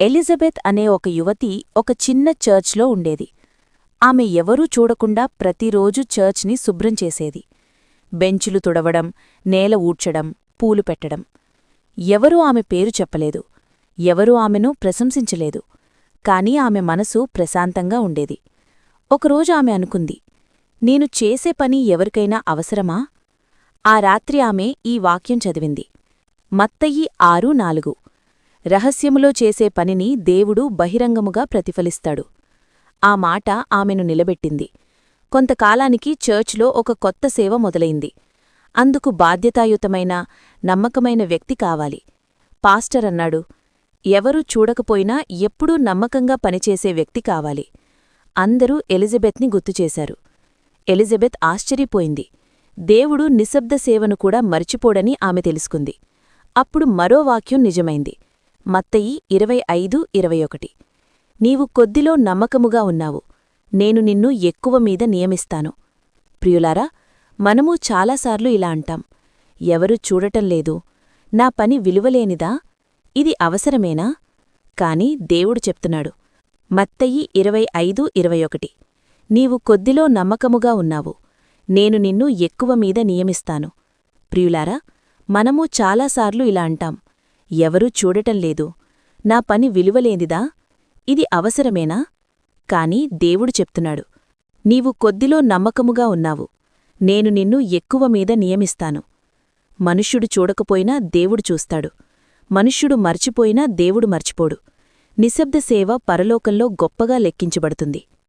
Elizabeth అనే ఒక యువతి ఒక చిన్న చర్చ్లో ఉండేది. ఆమె ఎవరూ చూడకుండా ప్రతిరోజు చర్చ్ని శుభ్రం చేసేది. బెంచులు తుడవడం నేల ఊడ్చడం పూలు పెట్టడం. ఎవరూ ఆమె పేరు చెప్పలేదు. ఎవరూ ఆమెను ప్రశంసించలేదు. కాని ఆమె మనసు ప్రశాంతంగా ఉండేది. ఒకరోజు ఆమె అనుకుంది నేను చేసే పని ఎవరికైనా అవసరమా? ఆ రాత్రి ఆమె ఈ వాక్యం చదివింది. మత్తయి ఆరు నాలుగు. రహస్యములో చేసే పనిని దేవుడు బహిరంగముగా ప్రతిఫలిస్తాడు. ఆ మాట ఆమెను నిలబెట్టింది. కొంతకాలానికి చర్చ్లో ఒక కొత్త సేవ మొదలైంది. అందుకు బాధ్యతాయుతమైన నమ్మకమైన వ్యక్తి కావాలి. పాస్టర్ అన్నాడు ఎవరూ చూడకపోయినా ఎప్పుడూ నమ్మకంగా పనిచేసే వ్యక్తి కావాలి. అందరూ ఎలిజబెత్ని గుర్తుచేశారు ఎలిజబెత్ ఆశ్చర్యపోయింది. దేవుడు నిశ్శబ్ద సేవను కూడా మర్చిపోడని ఆమె తెలుసుకుంది. అప్పుడు మరో వాక్యం నిజమైంది. మత్తయి ఇరవై ఐదు ఇరవై ఒకటి. నీవు కొద్దిలో నమ్మకముగా ఉన్నావు. నేను నిన్ను ఎక్కువ మీద నియమిస్తాను. ప్రియులారా మనము చాలాసార్లు ఇలా అంటాం. ఎవరు చూడటం లేదు. నా పని విలువలేనిదా? ఇది అవసరమేనా? కాని దేవుడు చెప్తున్నాడు. మత్తయి ఇరవై ఐదు ఇరవై ఒకటి. నీవు కొద్దిలో నమ్మకముగా ఉన్నావు. నేను నిన్ను ఎక్కువ మీద నియమిస్తాను. ప్రియులారా మనము చాలాసార్లు ఇలా అంటాం. ఎవరూ చూడటం లేదు. నా పని విలువలేనిదా? ఇది అవసరమేనా? కాని దేవుడు చెప్తున్నాడు నీవు కొద్దిలో నమ్మకముగా ఉన్నావు. నేను నిన్ను ఎక్కువ మీద నియమిస్తాను. మనుష్యుడు చూడకపోయినా దేవుడు చూస్తాడు. మనుష్యుడు మర్చిపోయినా దేవుడు మర్చిపోడు. నిశ్శబ్ద సేవ పరలోకంలో గొప్పగా లెక్కించబడుతుంది.